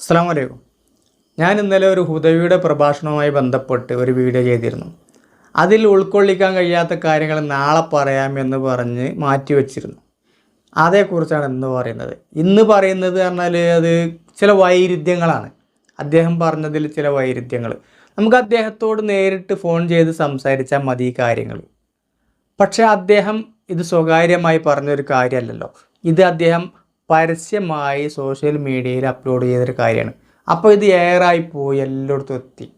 അസ്സാം വലൈക്കും ഞാൻ ഇന്നലെ ഒരു ഹുദവിയുടെ പ്രഭാഷണവുമായി ബന്ധപ്പെട്ട് ഒരു വീഡിയോ ചെയ്തിരുന്നു. അതിൽ ഉൾക്കൊള്ളിക്കാൻ കഴിയാത്ത കാര്യങ്ങൾ നാളെ പറയാമെന്ന് പറഞ്ഞ് മാറ്റി വച്ചിരുന്നു. അതേക്കുറിച്ചാണ് ഇന്ന് പറയുന്നത്. ഇന്ന് പറയുന്നത് പറഞ്ഞാൽ അത് ചില വൈരുദ്ധ്യങ്ങളാണ്. അദ്ദേഹം പറഞ്ഞതിൽ ചില വൈരുദ്ധ്യങ്ങൾ. നമുക്ക് അദ്ദേഹത്തോട് നേരിട്ട് ഫോൺ ചെയ്ത് സംസാരിച്ചാൽ മതി ഈ കാര്യങ്ങൾ. പക്ഷേ അദ്ദേഹം ഇത് സ്വകാര്യമായി പറഞ്ഞൊരു കാര്യമല്ലല്ലോ. ഇത് അദ്ദേഹം പരസ്യമായി സോഷ്യൽ മീഡിയയിൽ അപ്ലോഡ് ചെയ്തൊരു കാര്യമാണ്. അപ്പോൾ ഇത് എയറായി പോയി എല്ലായിടത്തും എത്തി.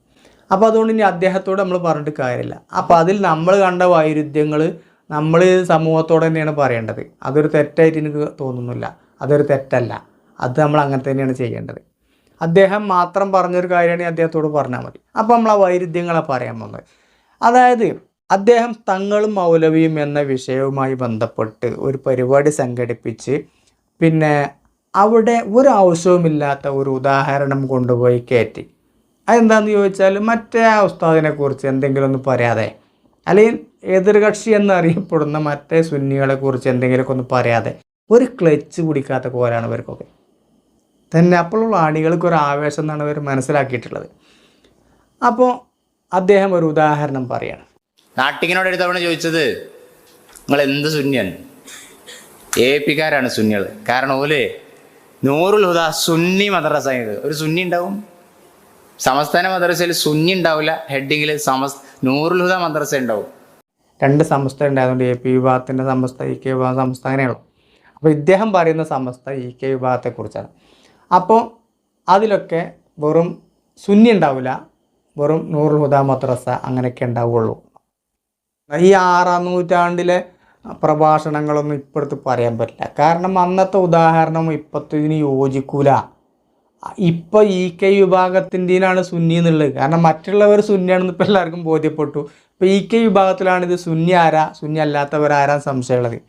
അപ്പോൾ അതുകൊണ്ട് ഇനി അദ്ദേഹത്തോട് നമ്മൾ പറഞ്ഞിട്ട് കാര്യമില്ല. അപ്പോൾ അതിൽ നമ്മൾ കണ്ട വൈരുദ്ധ്യങ്ങൾ നമ്മൾ സമൂഹത്തോട് തന്നെയാണ് പറയേണ്ടത്. അതൊരു തെറ്റായിട്ട് എനിക്ക് തോന്നുന്നില്ല. അതൊരു തെറ്റല്ല. അത് നമ്മൾ അങ്ങനെ തന്നെയാണ് ചെയ്യേണ്ടത്. അദ്ദേഹം മാത്രം പറഞ്ഞൊരു കാര്യമാണെങ്കിൽ അദ്ദേഹത്തോട് പറഞ്ഞാൽ മതി. അപ്പോൾ നമ്മൾ ആ വൈരുദ്ധ്യങ്ങളെ പറയാൻ പോകുന്നത്. അതായത് അദ്ദേഹം തങ്ങളും മൗലവിയും എന്ന വിഷയവുമായി ബന്ധപ്പെട്ട് ഒരു പരിപാടി സംഘടിപ്പിച്ച് പിന്നെ അവിടെ ഒരു ആവശ്യവുമില്ലാത്ത ഒരു ഉദാഹരണം കൊണ്ടുപോയി കയറ്റി. അതെന്താണെന്ന് ചോദിച്ചാൽ മറ്റേ ആ ഉസ്താദിനെ കുറിച്ച് എന്തെങ്കിലും ഒന്ന് പറയാതെ. അല്ലെങ്കിൽ എതിർകക്ഷി എന്നറിയപ്പെടുന്ന മറ്റേ സുന്നികളെ കുറിച്ച് എന്തെങ്കിലുമൊക്കെ ഒന്ന് പറയാതെ. ഒരു ക്ലച്ച് പിടിക്കാത്ത കോലാണ് ഇവർക്കൊക്കെ. തന്നെ അപ്പോഴുള്ള ആണികൾക്ക് ഒരു ആവേശം എന്നാണ് ഇവർ മനസ്സിലാക്കിയിട്ടുള്ളത്. അപ്പോൾ അദ്ദേഹം ഒരു ഉദാഹരണം പറയാണ്. നാട്ടിങ്ങനോട് ഒരു ചോദിച്ചത് നിങ്ങൾ എന്ത് സുന്നിയാണ്? എ പിക്കാരാണ് സുന്നികൾ കാരണം ഓലെ നൂറുൽ ഹുദ സുന്നി മദ്രസ ഒരു സുന്നി ഉണ്ടാവും? സമസ്ഥാന മദ്രസയിൽ സുന്നി ഉണ്ടാവില്ല. ഹെഡിങ്ങിൽ സമസ് നൂറുൽ ഹുദ മദ്രസ ഉണ്ടാവും. രണ്ട് സമസ്ത ഉണ്ടായതുകൊണ്ട് എ പി വിഭാഗത്തിന്റെ സമസ്ത ഇ കെ വിഭാഗം സമസ്ത അങ്ങനെയുള്ളൂ അപ്പോൾ ഇദ്ദേഹം പറയുന്ന സമസ്ത ഇ കെ വിഭാഗത്തെക്കുറിച്ചാണ്. അപ്പോൾ അതിലൊക്കെ വെറും സുന്നി ഉണ്ടാവില്ല വെറും നൂറുൽ ഹുദ മദ്രസ അങ്ങനെയൊക്കെ ഉണ്ടാവുള്ളൂ. ഈ ആറാം നൂറ്റാണ്ടിലെ പ്രഭാഷണങ്ങളൊന്നും ഇപ്പോഴത്തെ പറയാൻ പറ്റില്ല. കാരണം അന്നത്തെ ഉദാഹരണം ഇപ്പോഴത്തേതിന് യോജിക്കൂല. ഇപ്പോൾ ഇ കെ വിഭാഗത്തിന്റെയാണ് സുന്നി എന്നുള്ളത്. കാരണം മറ്റുള്ളവർ സുന്നിയാണെന്ന് ഇപ്പോൾ എല്ലാവർക്കും ബോധ്യപ്പെട്ടു. ഇപ്പോൾ ഇ കെ വിഭാഗത്തിലാണ് ഇത് സുന്നി ആരാ? സുന്നി അല്ലാത്തവരാരാ സംശയമുള്ളത്.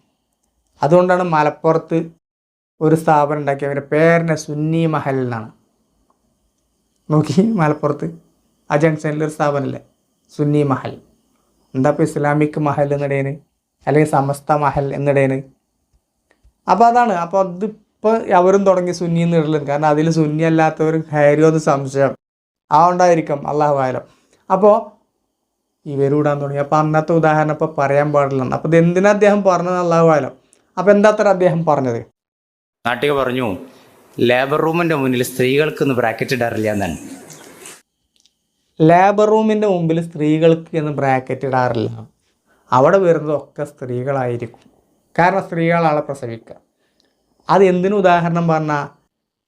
അതുകൊണ്ടാണ് മലപ്പുറത്ത് ഒരു സ്ഥാപനം ഉണ്ടാക്കിയ അവരുടെ പേരിനെ സുന്നി മഹൽ എന്നാണ്. നോക്കി മലപ്പുറത്ത്. ആ ജംഗ്ഷനിൽ ഒരു സ്ഥാപനമില്ലേ? സുന്നി മഹൽ. എന്താ ഇപ്പോൾ ഇസ്ലാമിക് മഹൽ എന്നിടേന് അല്ലെങ്കിൽ സമസ്ത മഹൽ എന്നിടേന്. അപ്പോൾ അതാണ്. അപ്പോൾ അതിപ്പോൾ അവരും തുടങ്ങി സുന്നി എന്ന് ഇടലും കാരണം അതിൽ സുന്നി അല്ലാത്തവർ കയറിയോ എന്ന് സംശയം. ഉണ്ടായിരിക്കും അള്ളാഹു ആയാലും അപ്പോൾ ഇവരൂടാൻ തുടങ്ങി. അപ്പോൾ അന്നത്തെ ഉദാഹരണം ഇപ്പോൾ പറയാൻ പാടില്ല. അപ്പോൾ ഇത് എന്തിനാ അദ്ദേഹം പറഞ്ഞത് അള്ളാഹു ആയാലും അപ്പോൾ എന്താത്ര അദ്ദേഹം പറഞ്ഞത്? നാട്ടിക പറഞ്ഞു ലേബർ റൂമിന്റെ മുന്നിൽ സ്ത്രീകൾക്ക് ബ്രാക്കറ്റ് ഇടാറില്ല എന്നാണ്. ലേബർ റൂമിന്റെ മുമ്പിൽ സ്ത്രീകൾക്ക് എന്ന് ബ്രാക്കറ്റ് ഇടാറില്ല. അവിടെ വരുന്നതൊക്കെ സ്ത്രീകളായിരിക്കും. കാരണം സ്ത്രീകളാളെ പ്രസവിക്കുക. അത് എന്തിനു ഉദാഹരണം പറഞ്ഞാൽ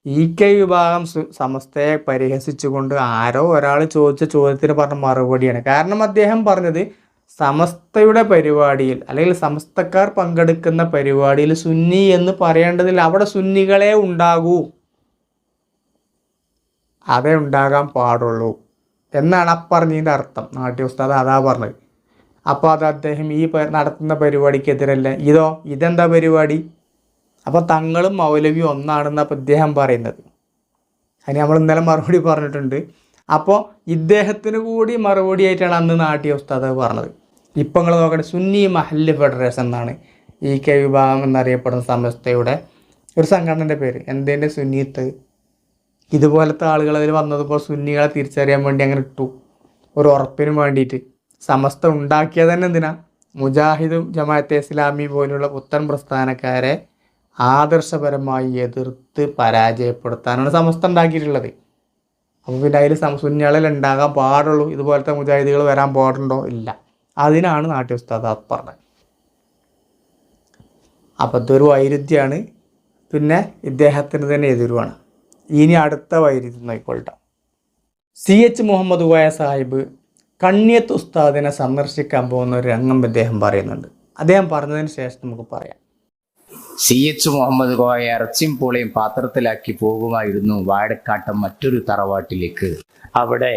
ഇ കെ വിഭാഗം സമസ്തയെ പരിഹസിച്ചുകൊണ്ട് ആരോ ഒരാൾ ചോദിച്ച ചോദ്യത്തിന് പറഞ്ഞ മറുപടിയാണ്. കാരണം അദ്ദേഹം പറഞ്ഞത് സമസ്തയുടെ പരിപാടിയിൽ അല്ലെങ്കിൽ സമസ്തക്കാർ പങ്കെടുക്കുന്ന പരിപാടിയിൽ സുന്നി എന്ന് പറയേണ്ടതിൽ അവിടെ സുന്നികളെ ഉണ്ടാകൂ. അതേ ഉണ്ടാകാൻ പാടുള്ളൂ. എന്നാണ് അപ്പറഞ്ഞതിന്റെ പറഞ്ഞതിന്റെ അർത്ഥം. നാട്ടി ഉസ്താദ് അതാ പറഞ്ഞത്. അപ്പോൾ അത് അദ്ദേഹം ഈ നടത്തുന്ന പരിപാടിക്കെതിരല്ല? ഇതോ ഇതെന്താ പരിപാടി? അപ്പോൾ തങ്ങളും മൗലവി ഒന്നാണെന്ന് അപ്പോൾ ഇദ്ദേഹം പറയുന്നത്. അതിന് നമ്മൾ ഇന്നലെ മറുപടി പറഞ്ഞിട്ടുണ്ട്. അപ്പോൾ ഇദ്ദേഹത്തിന് കൂടി മറുപടി ആയിട്ടാണ് അന്ന് നാട്ടിയ ഉസ്താദ് പറഞ്ഞത്. ഇപ്പം നിങ്ങൾ നോക്കട്ടെ സുന്നി മഹല്ല് ഫെഡറേഷൻ എന്നാണ് ഇ കെ വിഭാഗം എന്നറിയപ്പെടുന്ന സമസ്തയുടെ ഒരു സംഘടനയുടെ പേര്. എന്തിന്റെ സുന്നീത്ത്? ഇതുപോലത്തെ ആളുകൾ അതിൽ വന്നതിപ്പോൾ സുന്നികളെ തിരിച്ചറിയാൻ വേണ്ടി അങ്ങനെ ഇട്ടു. ഒരു ഉറപ്പിനും വേണ്ടിയിട്ട്. സമസ്ത ഉണ്ടാക്കിയത് തന്നെ എന്തിനാ? മുജാഹിദും ജമാഅത്തെ ഇസ്ലാമി പോലുള്ള പുത്തൻ പ്രസ്ഥാനക്കാരെ ആദർശപരമായി എതിർത്ത് പരാജയപ്പെടുത്താനാണ് സമസ്ത ഉണ്ടാക്കിയിട്ടുള്ളത്. അപ്പോൾ പിന്നെ അതിൽ സം സുന്നികളിൽ ഉണ്ടാകാൻ പാടുള്ളൂ. ഇതുപോലത്തെ മുജാഹിദികൾ വരാൻ പാടുണ്ടോ? ഇല്ല. അതിനാണ് നാട്യ ഉസ്താദ് പറഞ്ഞത്. അപ്പോൾ ഇതൊരു വൈരുദ്ധ്യമാണ് പിന്നെ ഇദ്ദേഹത്തിന് തന്നെ എതിരുവാണ്. ഇനി അടുത്ത വൈരുദ്ധ്യം നോക്കിക്കൊള്ളട്ടെ. സി എച്ച് മുഹമ്മദ് കോയ സാഹിബ് കണ്ണിയത്ത് ഉസ്താദിനെ സന്ദർശിക്കാൻ പോകുന്ന ഒരു രംഗം അദ്ദേഹം പറയുന്നുണ്ട്. അദ്ദേഹം പറഞ്ഞതിന് ശേഷം നമുക്ക് പറയാം. സി എച്ച് മുഹമ്മദ് കോയ ഇറച്ചിയും പൂളയും പാത്രത്തിലാക്കി പോകുമായിരുന്നു വാഴക്കാട്ടം മറ്റൊരു തറവാട്ടിലേക്ക്. അവിടെ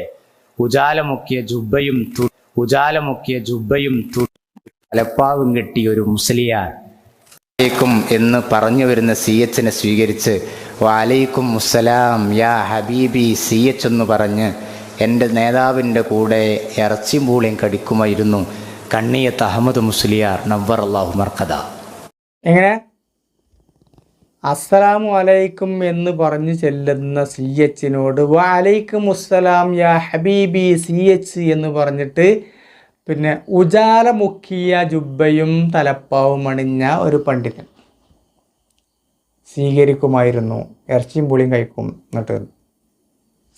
ഉജാലമുക്കിയ ജുബയും ഉജാലമുക്കിയ ജുബയും തലപ്പാവും കെട്ടിയ ഒരു മുസ്ലിയാർ എന്ന് പറഞ്ഞു വരുന്ന സി എച്ചിനെ സ്വീകരിച്ച് വാലൈക്കും മുസ്സലാം യാ ഹബീബി സി എച്ച് എന്ന് പറഞ്ഞ് എന്റെ നേതാവിന്റെ കൂടെ ഇറച്ചിയും പൂളിയും കടിക്കുമായിരുന്നു കണ്ണിയത്ത് അഹമ്മദ് മുസ്ലിയാർ നവർ അള്ളാഹു മർക്കഥ എങ്ങനെ? അസ്സലാമു അലൈക്കും എന്ന് പറഞ്ഞു ചെല്ലുന്ന സി എച്ചിനോട് വലൈക്കും അസ്സലാം യാ ഹബീബി സി എച്ച് എന്ന് പറഞ്ഞിട്ട് പിന്നെ ഉജാല മുക്കിയ ജുബയും തലപ്പാവും അണിഞ്ഞ ഒരു പണ്ഡിതൻ. സ്വീകരിക്കുമായിരുന്നു. ഇറച്ചിയും പുളിയും കഴിക്കും. എന്നിട്ട്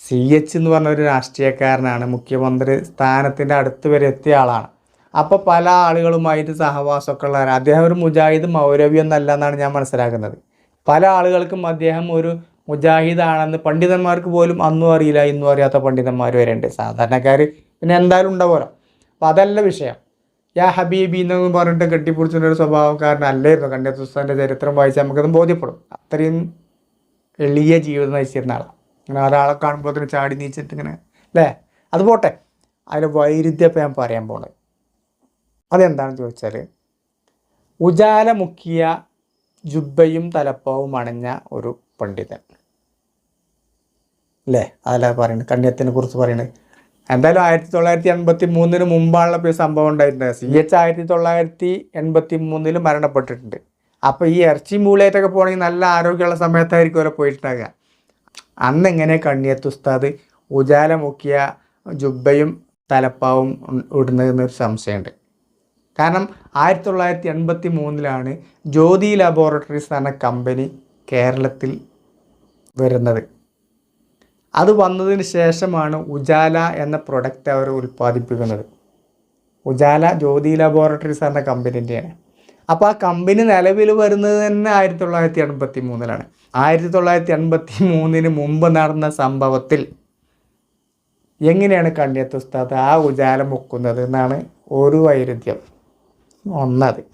സി എച്ച് എന്ന് പറഞ്ഞ ഒരു രാഷ്ട്രീയക്കാരനാണ് മുഖ്യമന്ത്രി സ്ഥാനത്തിന്റെ അടുത്ത് വരെ എത്തിയ ആളാണ്. അപ്പോൾ പല ആളുകളുമായിട്ട് സഹവാസമൊക്കെ ഉള്ളവരാണ് അദ്ദേഹം ഒരു മുജാഹിദ് മൗരവി എന്നല്ല എന്നാണ് ഞാൻ മനസ്സിലാക്കുന്നത്. പല ആളുകൾക്കും അദ്ദേഹം ഒരു മുജാഹിദാണെന്ന് പണ്ഡിതന്മാർക്ക് പോലും അന്നും അറിയില്ല ഇന്നും അറിയാത്ത പണ്ഡിതന്മാർ വരെ ഉണ്ട്. സാധാരണക്കാർ പിന്നെ എന്തായാലും ഉണ്ടാവുമല്ലോ. അപ്പം അതല്ല വിഷയം. യാ ഹബീബി എന്നൊന്നും പറഞ്ഞിട്ട് കെട്ടിപ്പിടിച്ചിട്ട് ഒരു സ്വഭാവക്കാരനല്ലായിരുന്നു. കണ്ഠ്യത്ത് ഉസ്താദിന്റെ ചരിത്രം വായിച്ചാൽ നമുക്കത് ബോധ്യപ്പെടും. അത്രയും എളിയ ജീവിതം നയിച്ചിരുന്ന ആളാണ്. അങ്ങനെ ഒരാളെ കാണുമ്പോൾ തന്നെ ചാടി നീച്ചിട്ട് ഇങ്ങനെ അല്ലേ? അത് പോട്ടെ. അതിൽ വൈരുദ്ധ്യം ഇപ്പം ഞാൻ പറയാൻ പോണത് അതെന്താണെന്ന് ചോദിച്ചാൽ ഉജാല മുക്കിയ ജുബയും തലപ്പാവും അണിഞ്ഞ ഒരു പണ്ഡിതൻ. അല്ലേ? അതല്ല പറയുന്നത് കണ്യത്തിനെ കുറിച്ച് പറയുന്നത് എന്തായാലും ആയിരത്തി തൊള്ളായിരത്തി എൺപത്തി മൂന്നിന് ഇപ്പോൾ ഈ സംഭവം ഉണ്ടായിട്ടുണ്ട് സി എച്ച് ആയിരത്തി തൊള്ളായിരത്തി എൺപത്തി മൂന്നിൽ മരണപ്പെട്ടിട്ടുണ്ട്. അപ്പോൾ ഈ ഇറച്ചി മൂലയായിട്ടൊക്കെ പോകണമെങ്കിൽ നല്ല ആരോഗ്യമുള്ള സമയത്തായിരിക്കും അവരെ പോയിട്ടുണ്ടാകുക അന്ന് എങ്ങനെ കണ്ണിയത്ത് ഉസ്താദ് ഉജാല മുക്കിയ ജുബയും തലപ്പാവും ഇടുന്നതെന്നൊരു സംശയമുണ്ട്. കാരണം ആയിരത്തി തൊള്ളായിരത്തി എൺപത്തി മൂന്നിലാണ് ജ്യോതി ലബോറട്ടറീസ് എന്ന കമ്പനി കേരളത്തിൽ വരുന്നത്. അത് വന്നതിന് ശേഷമാണ് ഉജാല എന്ന പ്രൊഡക്റ്റ് അവർ ഉൽപ്പാദിപ്പിക്കുന്നത്. ഉജാല ജ്യോതി ലബോറട്ടറീസ് എന്ന കമ്പനീന്റെയാണ്. അപ്പോൾ ആ കമ്പനി നിലവിൽ വരുന്നത് തന്നെ ആയിരത്തി തൊള്ളായിരത്തി എൺപത്തി മൂന്നിലാണ് ആയിരത്തി തൊള്ളായിരത്തി എൺപത്തി മൂന്നിന് മുമ്പ് നടന്ന സംഭവത്തിൽ എങ്ങനെയാണ് കണ്ണിയത്ത് ഉസ്താദ് ആ ഉജാല മുക്കുന്നത് എന്നാണ് ഒരു വൈരുദ്ധ്യം ഒന്നത്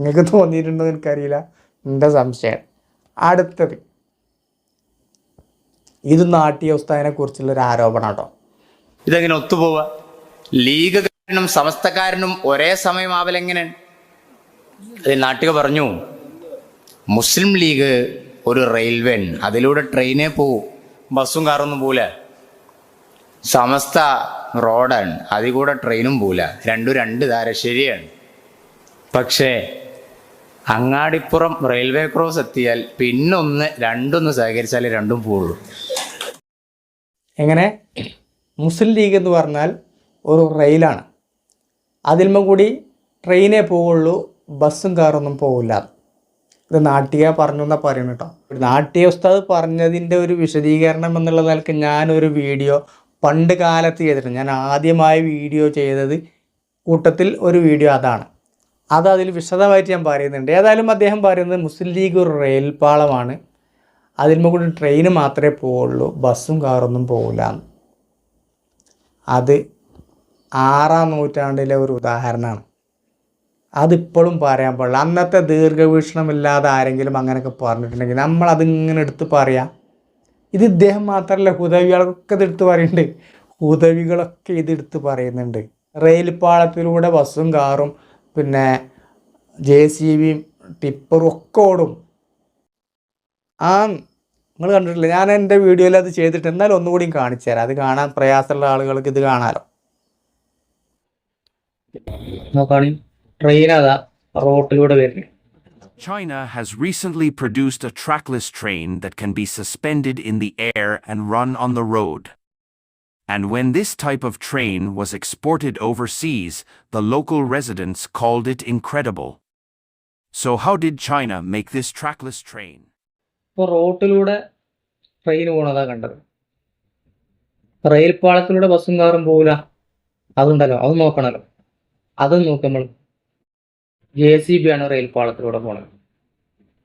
നിങ്ങൾക്ക് തോന്നിയിട്ടുണ്ടോ എനിക്കറിയില്ല. എന്റെ സംശയം. അടുത്തത്. ഇത് നാട്ടിയ ഉസ്താദിനെ കുറിച്ചുള്ള ഒരു ആരോപണം കേട്ടോ. ഇതെങ്ങനെ ഒത്തുപോവുക? ലീഗുകാരനും സമസ്തക്കാരനും ഒരേ സമയം ആവലെങ്ങനെ നാട്ടിക പറഞ്ഞു. മുസ്ലിം ലീഗ് ഒരു റെയിൽവേ അതിലൂടെ ട്രെയിനേ പോവും. ബസ്സും കാറൊന്നും പോവില്ല. സമസ്ത റോഡാണ്. അതിൽ കൂടെ ട്രെയിനും പോവില്ല. രണ്ടും രണ്ട് ധാരശ്ശേരിയാണ്. പക്ഷേ അങ്ങാടിപ്പുറം റെയിൽവേ ക്രോസ് എത്തിയാൽ പിന്നൊന്ന് രണ്ടൊന്ന് സഹകരിച്ചാലേ രണ്ടും പോവുള്ളൂ. എങ്ങനെ? മുസ്ലിം ലീഗ് എന്ന് പറഞ്ഞാൽ ഒരു റെയിലാണ്. അതിന്മ കൂടി ട്രെയിനേ പോവുള്ളൂ ബസ്സും കാറൊന്നും പോവില്ല. ഇത് നാട്ടിക പറഞ്ഞു എന്നാ പറയുന്നത് കേട്ടോ നാട്ടിക ഉസ്താദ് പറഞ്ഞതിന്റെ ഒരു വിശദീകരണം എന്നുള്ള നിലയ്ക്ക് ഞാനൊരു വീഡിയോ പണ്ട് കാലത്ത് ചെയ്തിട്ടുണ്ട്. ഞാൻ ആദ്യമായി വീഡിയോ ചെയ്തത് കൂട്ടത്തിൽ ഒരു വീഡിയോ അതാണ്. അത് അതിൽ വിശദമായിട്ട് ഞാൻ പറയുന്നുണ്ട്. ഏതായാലും അദ്ദേഹം പറയുന്നത് മുസ്ലിം ലീഗ് ഒരു റെയിൽ അതിന്മ കൂടി ട്രെയിന് മാത്രമേ പോവുള്ളൂ. ബസ്സും കാറൊന്നും പോകില്ല അത് ആറാം നൂറ്റാണ്ടിലെ ഒരു ഉദാഹരണമാണ്. അതിപ്പോഴും പറയാൻ പാടില്ല. അന്നത്തെ ദീർഘവീക്ഷണമില്ലാതെ ആരെങ്കിലും അങ്ങനെയൊക്കെ പറഞ്ഞിട്ടുണ്ടെങ്കിൽ നമ്മൾ അതിങ്ങനെ എടുത്ത് പറയാം. ഇത് ഇദ്ദേഹം മാത്രമല്ല ഹുദവികളൊക്കെ ഇതെടുത്ത് പറയുന്നുണ്ട്. ഹുദവികളൊക്കെ ഇതെടുത്ത് പറയുന്നുണ്ട്. റെയിൽ പാളത്തിലൂടെ ബസ്സും കാറും പിന്നെ ജെ സി ബിയും ടിപ്പറും ഒക്കെ ഓടും. ആ നിങ്ങൾ കണ്ടിട്ടില്ല? ഞാൻ എന്റെ വീഡിയോയിൽ അത് ചെയ്തിട്ട് എന്നാലും ഒന്നുകൂടി കാണിച്ചു തരാം. അത് കാണാൻ പ്രയാസമുള്ള ആളുകൾക്ക് ഇത് കാണാലോ. നോക്കാണി. ട്രെയിൻ അതാ റോട്ടിലൂടെ വരുന്നത് China has recently produced a trackless train that can be suspended in the air and run on the road. And when this type of train was exported overseas, the local residents called it incredible. So, how did China make this trackless train? ഇപ്പോൾ റോട്ടിലൂടെ train പോണതാ കണ്ടത് rail പാളത്തിലൂടെ ബസ്സും കാറും പോകില്ല അതുണ്ടല്ലോ അത് നോക്കണല്ലോ അത് നോക്ക് നമ്മൾ ജെ സി ബി ആണ് റെയിൽ പാളത്തിലൂടെ പോണത്.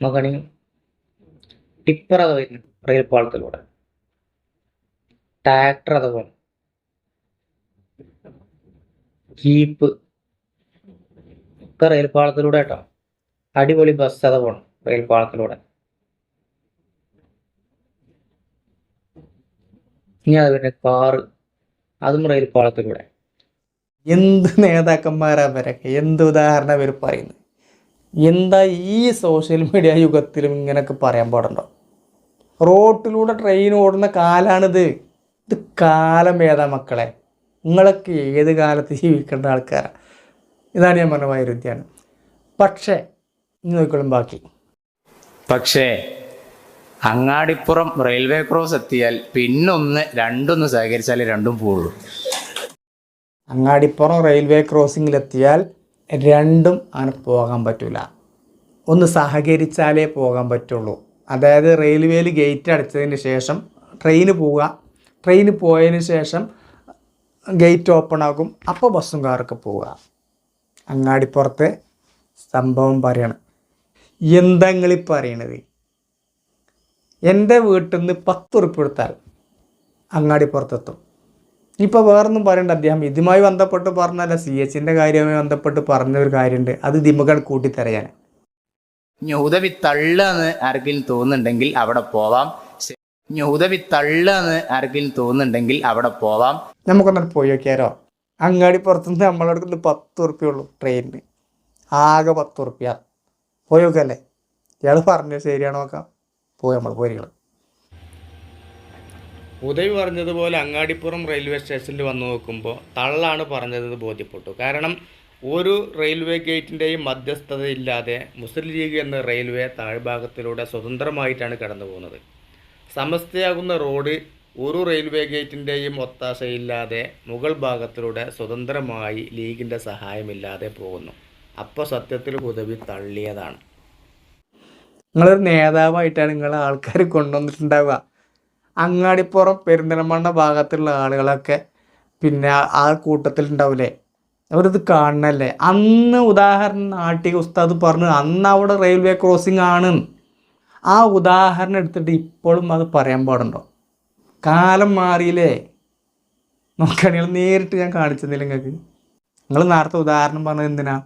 നോക്കണെങ്കിൽ ടിപ്പർ അത് വരുന്നു റെയിൽ പാളത്തിലൂടെ ട്രാക്ടർ അത് പോകണം ജീപ്പ് ഒക്കെ റെയിൽ പാളത്തിലൂടെ കേട്ടോ. അടിപൊളി ബസ് അത് പോകണം റെയിൽ പാളത്തിലൂടെ ഇനി അത് വരുന്ന കാറ് അതും റെയിൽ പാളത്തിലൂടെ എന്ത് നേതാക്കന്മാരാ വരൊക്കെ? എന്ത് ഉദാഹരണം അവർ പറയുന്നത് എന്താ ഈ സോഷ്യൽ മീഡിയ യുഗത്തിലും ഇങ്ങനെയൊക്കെ പറയാൻ പാടുണ്ടോ? റോട്ടിലൂടെ ട്രെയിൻ ഓടുന്ന കാലാണിത്. ഇത് കാലം ഏതാ മക്കളെ? നിങ്ങളൊക്കെ ഏത് കാലത്ത് ജീവിക്കേണ്ട ആൾക്കാരാണ് ഇതാണ് ഞാൻ പറഞ്ഞ വൈരുദ്ധ്യമാണ് പക്ഷേ ഇനി നോക്കിക്കോളും ബാക്കി. പക്ഷേ അങ്ങാടിപ്പുറം റെയിൽവേ ക്രോസ് എത്തിയാൽ പിന്നൊന്ന് രണ്ടൊന്ന് സഹകരിച്ചാലേ രണ്ടും പോവുള്ളൂ. അങ്ങാടിപ്പുറം റെയിൽവേ ക്രോസിങ്ങിലെത്തിയാൽ രണ്ടും അങ്ങനെ പോകാൻ പറ്റില്ല ഒന്ന് സഹകരിച്ചാലേ പോകാൻ പറ്റുള്ളൂ. അതായത് റെയിൽവേയിൽ ഗേറ്റ് അടച്ചതിന് ശേഷം ട്രെയിന് പോവുക. ട്രെയിന് പോയതിന് ശേഷം ഗേറ്റ് ഓപ്പൺ ആകും. അപ്പോൾ ബസ്സും കാറൊക്കെ പോവുക. അങ്ങാടിപ്പുറത്തെ സംഭവം പറയണം. എന്താ നിങ്ങളീ പറയണത്? എന്റെ വീട്ടിൽ നിന്ന് പത്ത് ഉറുപ്പ് എടുത്താൽ അങ്ങാടിപ്പുറത്തെത്തും. ഇപ്പോൾ വേറൊന്നും പറയണ്ട. അദ്ദേഹം ഇതുമായി ബന്ധപ്പെട്ട് പറഞ്ഞല്ല സി എച്ചിന്റെ കാര്യവുമായി ബന്ധപ്പെട്ട് പറഞ്ഞ ഒരു കാര്യമുണ്ട്. അത് ദിമുകൾ കൂട്ടിത്തരയാൻ. ഞൗതവി തള്ള തള്ളാന്ന് ആർക്കെങ്കിലും തോന്നുന്നുണ്ടെങ്കിൽ അവിടെ പോവാം. ഞൗതവി തള്ള എന്ന് തള്ളാന്ന് ആർക്കെങ്കിലും തോന്നുന്നുണ്ടെങ്കിൽ അവിടെ പോവാം. നമുക്കൊന്നും പോയി നോക്കിയാലോ? അങ്ങാടി പുറത്തുനിന്ന് നമ്മളെടുക്കുന്ന പത്ത് ഉറുപ്പ്യുള്ളൂ ട്രെയിനിന് ആകെ പത്ത് ഉറുപ്പ്യ. പോയി നോക്കല്ലേ ഇയാൾ പറഞ്ഞത് ശരിയാണോ നോക്കാം. പോയി നമ്മൾ പോരികൾ ഉദയ് പറഞ്ഞതുപോലെ അങ്ങാടിപ്പുറം റെയിൽവേ സ്റ്റേഷനിൽ വന്നു നോക്കുമ്പോൾ തള്ളാണ് പറഞ്ഞത് ബോധ്യപ്പെട്ടു. കാരണം ഒരു റെയിൽവേ ഗേറ്റിന്റെയും മധ്യസ്ഥതയില്ലാതെ മുസ്ലിം ലീഗ് എന്ന റെയിൽവേ താഴ്ഭാഗത്തിലൂടെ സ്വതന്ത്രമായിട്ടാണ് കടന്നു പോകുന്നത്. സമസ്തയാകുന്ന റോഡ് ഒരു റെയിൽവേ ഗേറ്റിന്റെയും ഒത്താശയില്ലാതെ മുഗൾ ഭാഗത്തിലൂടെ സ്വതന്ത്രമായി ലീഗിന്റെ സഹായമില്ലാതെ പോകുന്നു. അപ്പോൾ സത്യത്തിൽ ഉദവി തള്ളിയതാണ്. നിങ്ങളൊരു നേതാവായിട്ടാണ് നിങ്ങളെ ആൾക്കാർ കൊണ്ടുവന്നിട്ടുണ്ടാവുക. അങ്ങാടിപ്പുറം പെരിന്തൽമണ്ണ ഭാഗത്തുള്ള ആളുകളൊക്കെ പിന്നെ ആ- കൂട്ടത്തിൽ ഉണ്ടാവില്ലേ അവരിത് കാണണല്ലേ? അന്ന് ഉദാഹരണം നാട്ടിക ഉസ്താദ് പറഞ്ഞു അന്ന് അവിടെ റെയിൽവേ ക്രോസിംഗ് ആണ്. ആ ഉദാഹരണം എടുത്തിട്ട് ഇപ്പോഴും അത് പറയാൻ പാടുണ്ടോ? കാലം മാറിയില്ലേ? നോക്കുകയാണെങ്കിൽ നേരിട്ട് ഞാൻ കാണിച്ചെന്നില്ല നിങ്ങൾക്ക് നിങ്ങൾ നേരത്തെ ഉദാഹരണം പറഞ്ഞത് എന്തിനാ?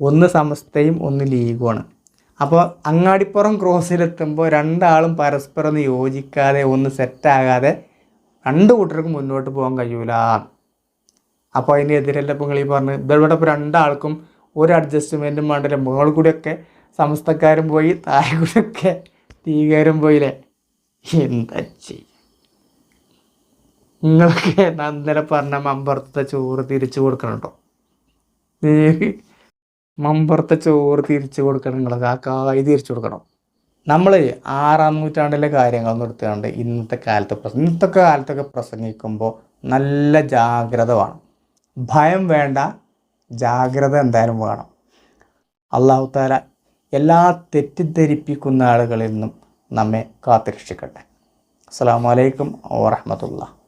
ഒന്ന് സമസ്തയും ഒന്ന് ലീഗുമാണ് അപ്പോൾ അങ്ങാടിപ്പുറം ക്രോസിലെത്തുമ്പോൾ രണ്ടാളും പരസ്പരം ഒന്ന് യോജിക്കാതെ ഒന്ന് സെറ്റാകാതെ രണ്ട് കൂട്ടർക്കും മുന്നോട്ട് പോകാൻ കഴിയൂല. അപ്പോൾ അതിന്റെ ഇപ്പോൾ നിങ്ങൾ ഈ പറഞ്ഞ് ഇവിടെ ഇപ്പോൾ രണ്ടാൾക്കും ഒരു അഡ്ജസ്റ്റ്മെന്റും വേണ്ടല്ലോ? മുകളിൽ കൂടിയൊക്കെ സമസ്തക്കാരും പോയി താഴെ കൂടിയൊക്കെ തീകാരും പോയില്ലേ? എന്താ ചെയ്യും? നിങ്ങളൊക്കെ നന്ദന പറഞ്ഞ മമ്പറത്തെ ചോറ് തിരിച്ചു കൊടുക്കണം കേട്ടോ മമ്പറത്തെ ചോറ് തിരിച്ചു കൊടുക്കണം നിങ്ങളൊക്കെ ആ കായ് തിരിച്ചു കൊടുക്കണം. നമ്മൾ ആറാം നൂറ്റാണ്ടിലെ കാര്യങ്ങളൊന്നും എടുത്തുകൊണ്ട് ഇന്നത്തെ കാലത്ത് പ്രസംഗം ഇന്നത്തെ കാലത്തൊക്കെ പ്രസംഗിക്കുമ്പോൾ നല്ല ജാഗ്രത വേണം. ഭയം വേണ്ട ജാഗ്രത എന്തായാലും വേണം. അള്ളാഹു താല എല്ലാ തെറ്റിദ്ധരിപ്പിക്കുന്ന ആളുകളിൽ നിന്നും നമ്മെ കാത്തുരക്ഷിക്കട്ടെ. അസ്സാം വലൈക്കും വാഹമത്തുള്ള